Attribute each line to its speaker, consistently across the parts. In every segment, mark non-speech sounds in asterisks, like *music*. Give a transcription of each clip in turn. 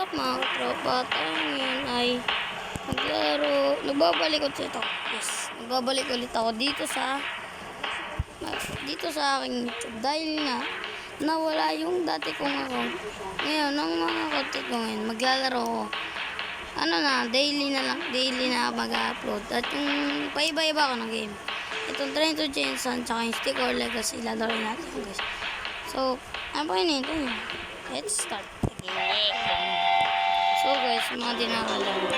Speaker 1: What's up mga tropa? Ngayon ay maglaro. Nagbabalik ulit ito. Yes. Nagbabalik ulit ako dito sa dito sa aking YouTube. Dahil nga nawala yung dati kong account. Ngayon, ang mga content ko ngayon, maglalaro ako. Ano na, daily na lang, daily na mag-upload. At yung paiba-iba ko ng game. Itong Train to Jensen, tsaka yung Stick or Legacy, lalaro natin guys. So, ano pa yun ito? Let's start the game. So guys, mga dinakalaro.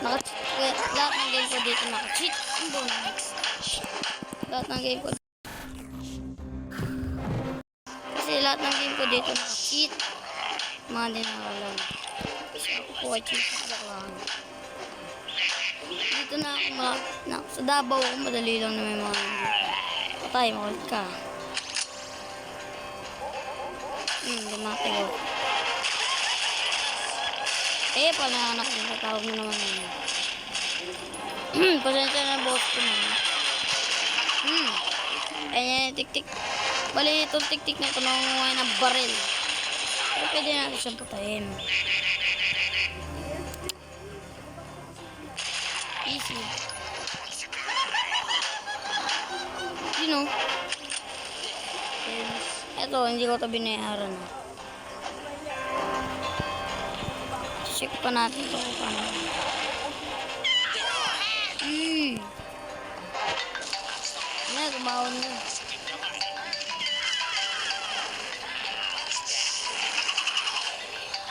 Speaker 1: Naka-cheat. Lahat ng game ko dito naka-cheat. Ang bonus. Lahat ng game ko. Kasi lahat ng game ko dito naka-cheat. Mga dinakalaro. Kasi ako po ay cheat. Lang. Dito na ako mga... Na, sa Davao ako madali lang na may mga... Patay, makulit ka. Hmm, limate ko. Eh, pala anak ko, tatawag mo naman yun. *clears throat* Pasensya na boss ko na. Hmm. Ayan, tik-tik. Bali, itong tik-tik na ito, nangunguha ng baril. Pero pwede natin siyang patayin. Easy. Sino? Ito, hindi ko ito binayaran. ah. Check pa natin ito kung paano. Hmm. Na, kumawon na.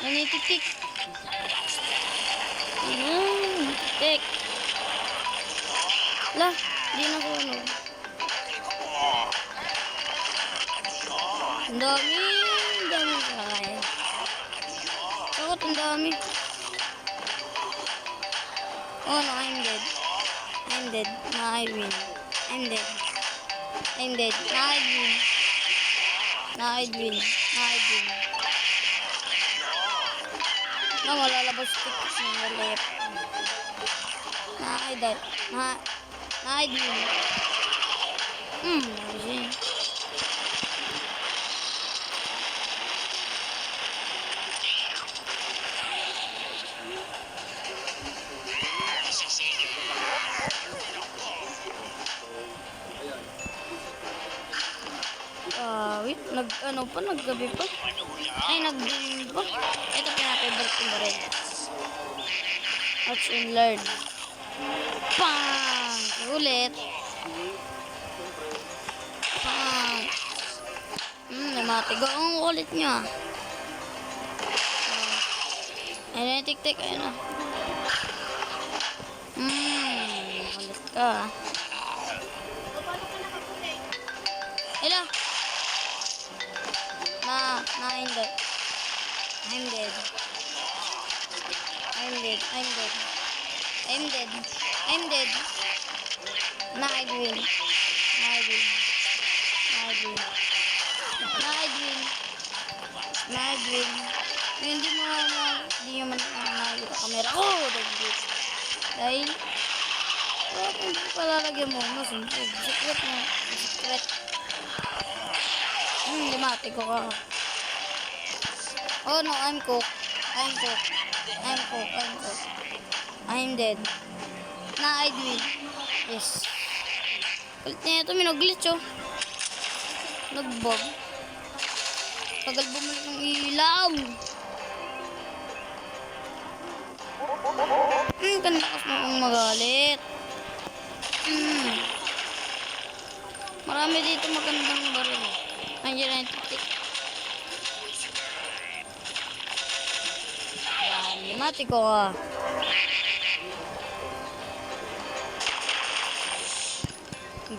Speaker 1: Nanitik-tik. Hmm, tik. Lah, di na ko ano. Ang dami, ang dami. Bakit ang dami? Oh no, I'm dead. I'm dead. Na I win. I'm dead. I'm dead. Na I win. Na I win. Na I win. Na malalabas ko kasi left. Na I dead. Na Na I win. Hmm, nabi Ah, ano pa, naggabi pa. Ay, nagdilim pa. Ito pinapaybalik ko rin. Watch and learn. Pang! Ulit. Pang! Hmm, namatigo ang ulit. Ah. Ayun na, tik-tik. Ayun na. Hmm, ulit ka I'm dead. I'm dead. I'm dead. I'm dead. I'm dead. Na, I win. Na, I win. Na, I win. Na, I win. Na, I. Hindi mo na, hindi nyo man nakakita camera. Oh, daglit. Dahil, hindi ko palalagyan mo? Mas, secret mo. Secret. Hmm, limate ko ka. Oh no, I'm cooked. I'm cooked. I'm cooked. I'm cooked. I'm dead. Na, I win. Yes. Kulit niya ito, minaglitch oh. Nagbog. Tagal bumalik ng ilaw. Hmm, kanilakas mo akong magalit. Hmm. Marami dito magandang baril. eh. Nandiyan na yung titik. Ang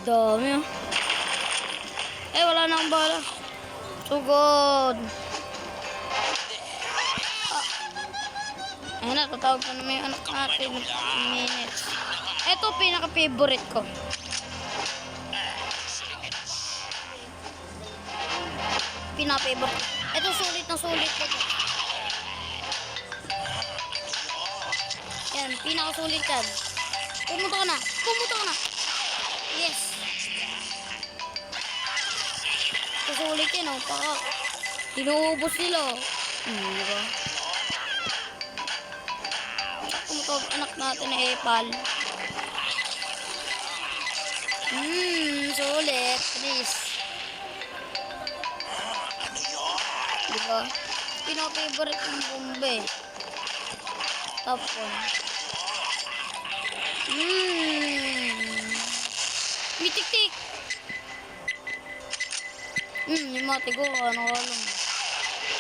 Speaker 1: dami. Eh, wala na akong bala. Sugod. Ah. Ayun na, tatawag ko naman yung anak natin. Minutes. Ito, pinaka-favorite ko. Pinapibok. Ito sulit na sulit ko. Yan, pinakasulit yan. Pumunta ka na. Pumunta ka na. Yes. Susulit yan, oh. Paka. Inuubos nila, oh. Hmm, di ba? Tumutog anak natin na Epal. Hmm, sulit. Please. Di ba? Pinapavorite yung bombe. Top 1. Hmm. May tik-tik. Hmm, yung mga tigo, ano alam.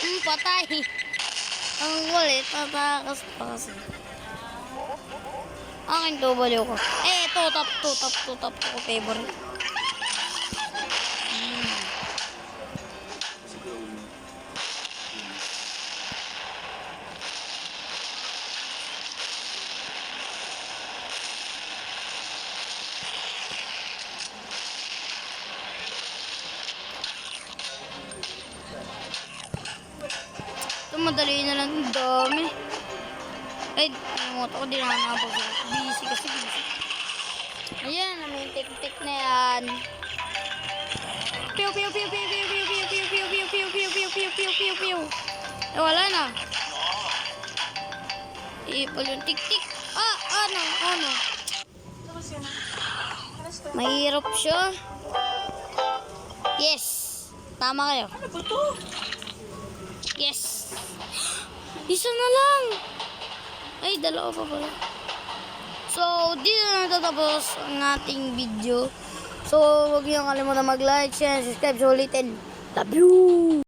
Speaker 1: Hmm, patay. Ang kulit, tatakas pa kasi. Akin baliw ko. Eh, ito, top 2, top 2, top 2 ko favorite. Madali na lang. Ang dami. Ay, nalimutan ko. Di na nakapag Busy kasi busy. Ayan, may tik-tik na yan. Piu, piu, piu, piu, piu, piu, piu, piu, piu, piu, piu, piu, piu, piu, piu, piu, piu. Eh, wala na. Ipal yung tik-tik. Ah, ano, ano. Mahirap siya. Yes. Tama kayo.
Speaker 2: Ano ba to?
Speaker 1: Yes. Isa na lang. Ay, dalawa pa pala. So, dito na natatapos ang ating video. So, huwag niyo kalimutan mag-like, share, subscribe sa ulitin. Love you!